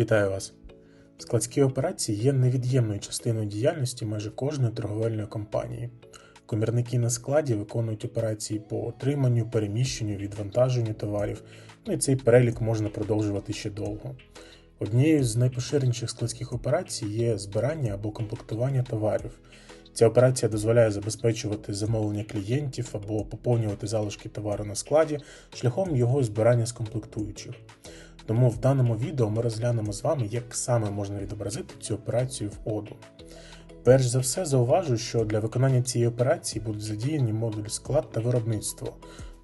Вітаю вас! Складські операції є невід'ємною частиною діяльності майже кожної торговельної компанії. Комірники на складі виконують операції по отриманню, переміщенню, відвантаженню товарів, ну і цей перелік можна продовжувати ще довго. Однією з найпоширеніших складських операцій є збирання або комплектування товарів. Ця операція дозволяє забезпечувати замовлення клієнтів або поповнювати залишки товару на складі шляхом його збирання з комплектуючих. Тому в даному відео ми розглянемо з вами, як саме можна відобразити цю операцію в оду. Перш за все, зауважу, що для виконання цієї операції будуть задіяні модуль склад та виробництво,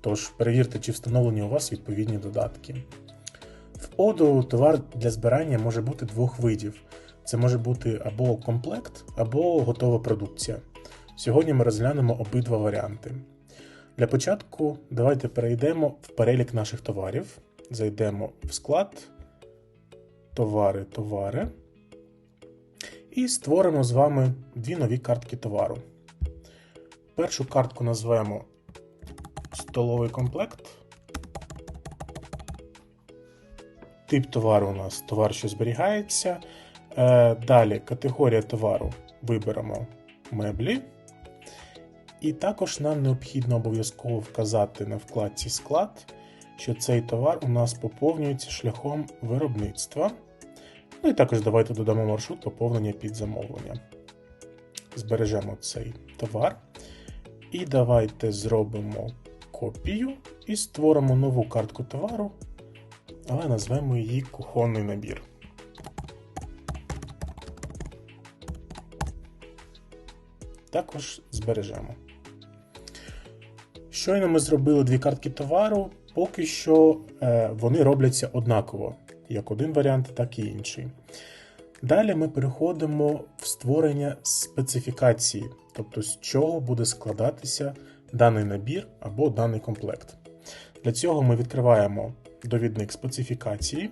тож перевірте, чи встановлені у вас відповідні додатки. В оду товар для збирання може бути двох видів. Це може бути або комплект, або готова продукція. Сьогодні ми розглянемо обидва варіанти. Для початку давайте перейдемо в перелік наших товарів. Зайдемо в склад, товари, товари. І створимо з вами дві нові картки товару. Першу картку назвемо столовий комплект. Тип товару у нас товар, що зберігається. Е, Далі категорія товару виберемо меблі. І також нам необхідно обов'язково вказати на вкладці склад, що цей товар у нас поповнюється шляхом виробництва. Ну і також давайте додамо маршрут поповнення під замовлення. Збережемо цей товар. І давайте зробимо копію і створимо нову картку товару, але назвемо її кухонний набір. Також збережемо. Щойно ми зробили дві картки товару, поки що е, вони робляться однаково, як один варіант, так і інший. Далі ми переходимо в створення специфікації, тобто з чого буде складатися даний набір або даний комплект. Для цього ми відкриваємо довідник специфікації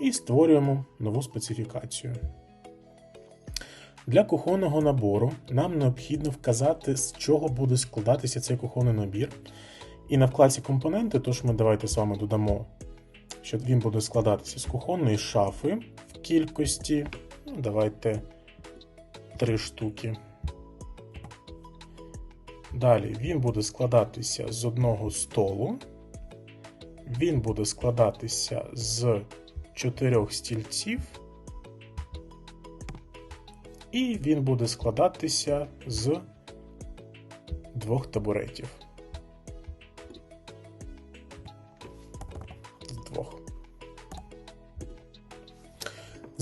і створюємо нову специфікацію. Для кухонного набору нам необхідно вказати, з чого буде складатися цей кухонний набір. І на вкладці компоненти, тож ми давайте з вами додамо, що він буде складатися з кухонної шафи в кількості. Ну, давайте 3 штуки. Далі він буде складатися з одного столу. Він буде складатися з чотирьох стільців. І він буде складатися з двох табуретів.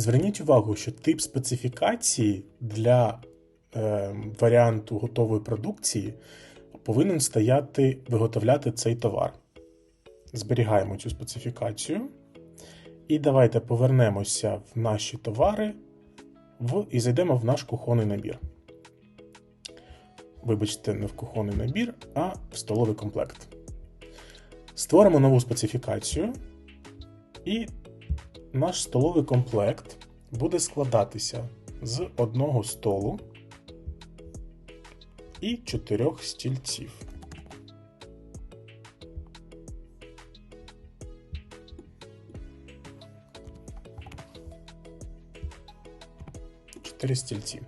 Зверніть увагу, що тип специфікації для е, варіанту готової продукції повинен стояти виготовляти цей товар. Зберігаємо цю специфікацію. І давайте повернемося в наші товари в, і зайдемо в наш кухонний набір. Вибачте, не в кухонний набір, а в столовий комплект. Створимо нову специфікацію, і наш столовий комплект буде складатися з одного столу і чотирьох стільців. 4 стільці.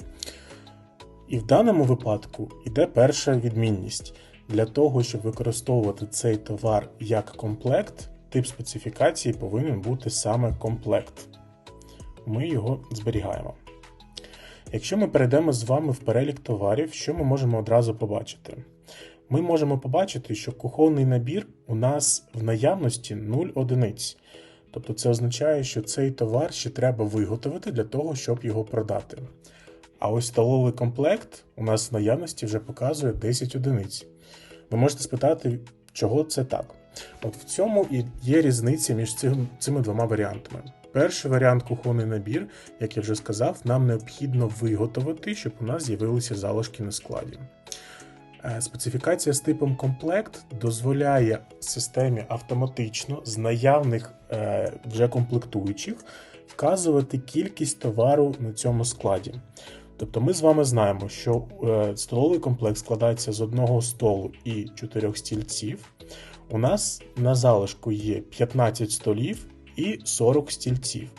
І в даному випадку йде перша відмінність. Для того, щоб використовувати цей товар як комплект, тип специфікації повинен бути саме комплект. Ми його зберігаємо. Якщо ми перейдемо з вами в перелік товарів, що ми можемо одразу побачити? Ми можемо побачити, що кухонний набір у нас в наявності 0 одиниць. Тобто це означає, що цей товар ще треба виготовити для того, щоб його продати. А ось столовий комплект у нас в наявності вже показує 10 одиниць. Ви можете спитати, чого це так? От в цьому і є різниця між цими двома варіантами. Перший варіант кухонний набір, як я вже сказав, нам необхідно виготовити, щоб у нас з'явилися залишки на складі. Е, специфікація з типом комплект дозволяє системі автоматично з наявних е, вже комплектуючих вказувати кількість товару на цьому складі. Тобто ми з вами знаємо, що е, столовий комплект складається з одного столу і чотирьох стільців. У нас на залишку є 15 столів і 40 стільців.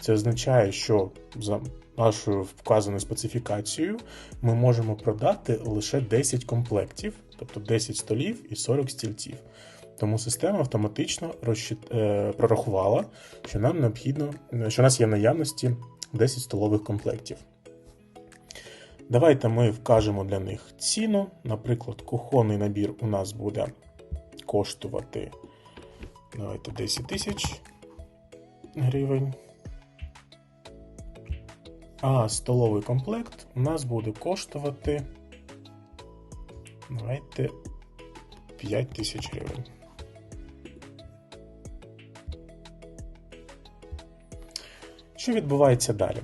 Це означає, що за нашою вказаною специфікацією ми можемо продати лише 10 комплектів, тобто 10 столів і 40 стільців. Тому система автоматично розчит... е, прорахувала, що нам необхідно, що у нас є в наявності 10 столових комплектів. Давайте ми вкажемо для них ціну. Наприклад, кухонний набір у нас буде коштувати давайте 10 тисяч гривень. А столовий комплект у нас буде коштувати давайте 5 тисяч гривень. Що відбувається далі?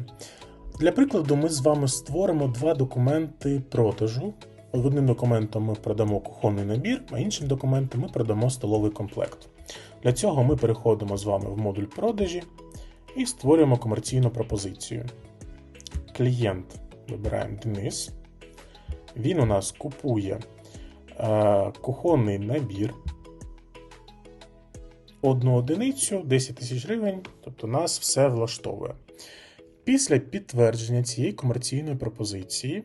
Для прикладу, ми з вами створимо два документи продажу. Одним документом ми продамо кухонний набір, а іншим документом ми продамо столовий комплект. Для цього ми переходимо з вами в модуль продажі і створюємо комерційну пропозицію. Клієнт вибираємо Денис. Він у нас купує е, кухонний набір. Одну одиницю 10 тисяч гривень, тобто нас все влаштовує. Після підтвердження цієї комерційної пропозиції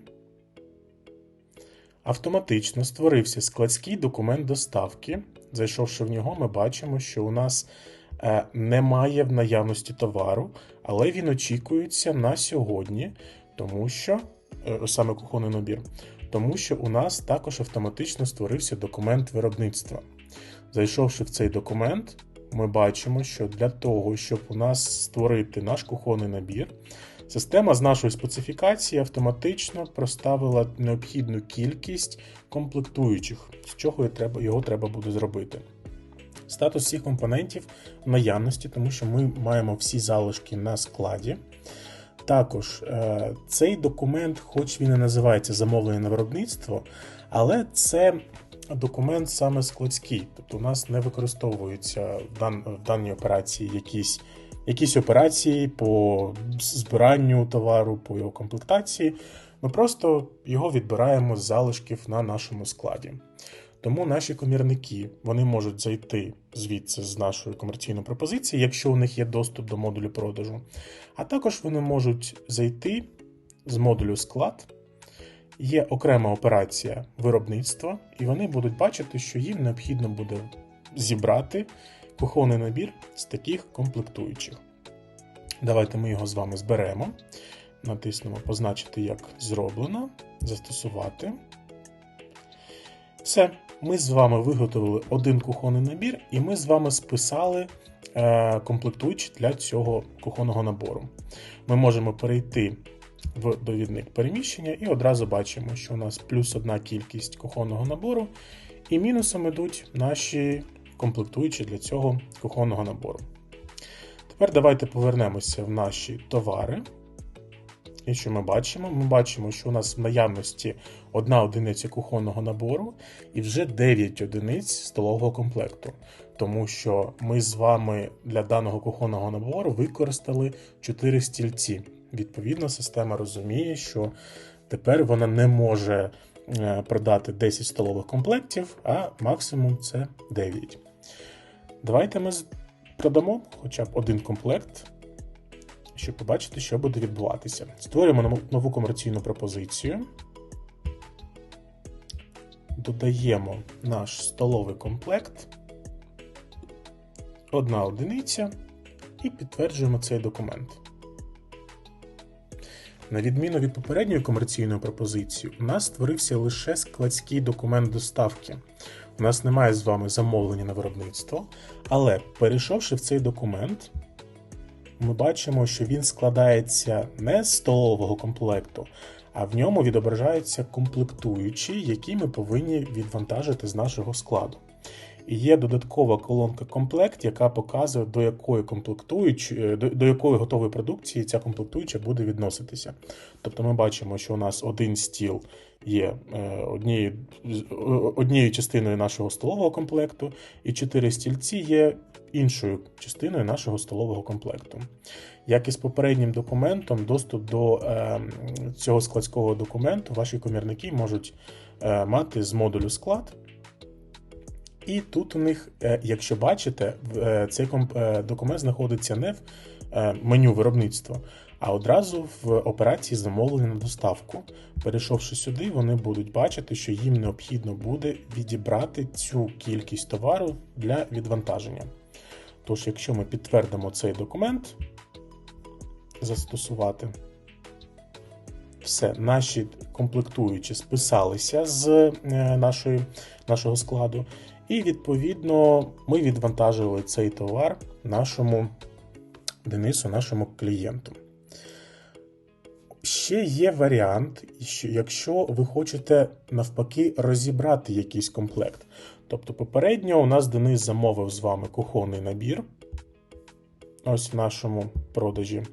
автоматично створився складський документ доставки. Зайшовши в нього, ми бачимо, що у нас е, немає в наявності товару, але він очікується на сьогодні, тому що е, саме кухонний набір, тому що у нас також автоматично створився документ виробництва. Зайшовши в цей документ, ми бачимо, що для того, щоб у нас створити наш кухонний набір, система з нашої специфікації автоматично проставила необхідну кількість комплектуючих, з чого його треба буде зробити. Статус всіх компонентів в наявності, тому що ми маємо всі залишки на складі. Також е, цей документ, хоч він і називається замовлення на виробництво, але це документ саме складський, тобто у нас не використовуються в даній операції якісь якісь операції по збиранню товару, по його комплектації. Ми просто його відбираємо з залишків на нашому складі. Тому наші комірники вони можуть зайти звідси з нашої комерційної пропозиції, якщо у них є доступ до модулю продажу. А також вони можуть зайти з модулю склад є окрема операція виробництва, і вони будуть бачити, що їм необхідно буде зібрати кухонний набір з таких комплектуючих. Давайте ми його з вами зберемо. Натиснемо Позначити, як зроблено, застосувати. Все, ми з вами виготовили один кухонний набір, і ми з вами списали е, комплектуючі для цього кухонного набору. Ми можемо перейти в довідник переміщення, і одразу бачимо, що у нас плюс одна кількість кухонного набору, і мінусом йдуть наші комплектуючі для цього кухонного набору. Тепер давайте повернемося в наші товари. І що ми бачимо? Ми бачимо, що у нас в наявності одна одиниця кухонного набору і вже 9 одиниць столового комплекту. Тому що ми з вами для даного кухонного набору використали 4 стільці. Відповідно, система розуміє, що тепер вона не може е, продати 10 столових комплектів, а максимум це 9. Давайте ми продамо хоча б один комплект, щоб побачити, що буде відбуватися. Створюємо нову комерційну пропозицію. Додаємо наш столовий комплект, одна одиниця, і підтверджуємо цей документ. На відміну від попередньої комерційної пропозиції, у нас створився лише складський документ доставки. У нас немає з вами замовлення на виробництво, але перейшовши в цей документ, ми бачимо, що він складається не з столового комплекту, а в ньому відображаються комплектуючі, які ми повинні відвантажити з нашого складу. Є додаткова колонка комплект, яка показує, до якої комплектуючої, до, до якої готової продукції ця комплектуюча буде відноситися. Тобто ми бачимо, що у нас один стіл є е, однією однією частиною нашого столового комплекту, і чотири стільці є іншою частиною нашого столового комплекту. Як і з попереднім документом, доступ до е, цього складського документу ваші комірники можуть е, мати з модулю склад. І тут у них, е, якщо бачите, е, цей е, документ знаходиться не в меню виробництва, а одразу в операції замовлення на доставку. Перейшовши сюди, вони будуть бачити, що їм необхідно буде відібрати цю кількість товару для відвантаження. Тож, якщо ми підтвердимо цей документ, застосувати, все, наші комплектуючі списалися з е, нашої, нашого складу, і відповідно ми відвантажили цей товар нашому Денису, нашому клієнту. Ще є варіант, що якщо ви хочете навпаки розібрати якийсь комплект. Тобто, попередньо у нас Денис замовив з вами кухонний набір. Ось в нашому продажі.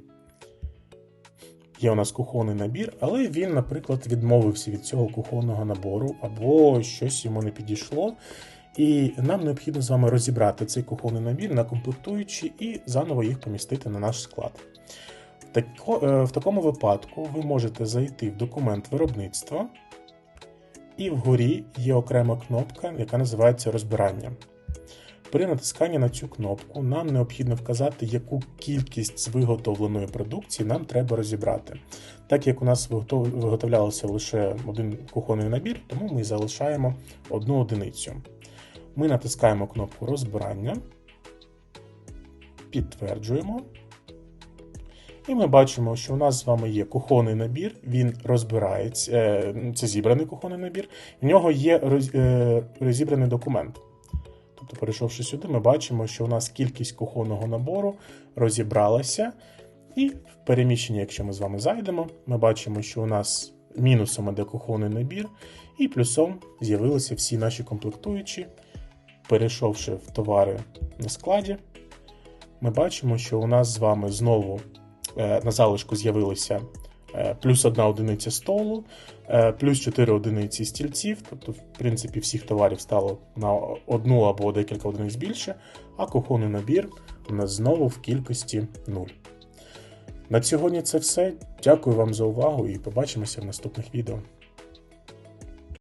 Є у нас кухонний набір, але він, наприклад, відмовився від цього кухонного набору, або щось йому не підійшло. І нам необхідно з вами розібрати цей кухонний набір на комплектуючі і заново їх помістити на наш склад. Е, в такому випадку ви можете зайти в документ виробництва, і вгорі є окрема кнопка, яка називається розбирання. При натисканні на цю кнопку нам необхідно вказати, яку кількість з виготовленої продукції нам треба розібрати. Так як у нас виготов- виготовлялося лише один кухонний набір, тому ми залишаємо одну одиницю. Ми натискаємо кнопку розбирання, підтверджуємо. І ми бачимо, що у нас з вами є кухонний набір, він розбирається, е, це зібраний кухонний набір, в нього є е, розібраний документ. Тобто, перейшовши сюди, ми бачимо, що у нас кількість кухонного набору розібралася. І в переміщенні, якщо ми з вами зайдемо, ми бачимо, що у нас мінусом іде кухонний набір, і плюсом з'явилися всі наші комплектуючі. Перейшовши в товари на складі, ми бачимо, що у нас з вами знову е, на залишку з'явилося е, плюс одна одиниця столу, е, плюс 4 одиниці стільців, тобто, в принципі, всіх товарів стало на одну або декілька одиниць більше, а кухонний набір у нас знову в кількості 0. На сьогодні це все. Дякую вам за увагу і побачимося в наступних відео.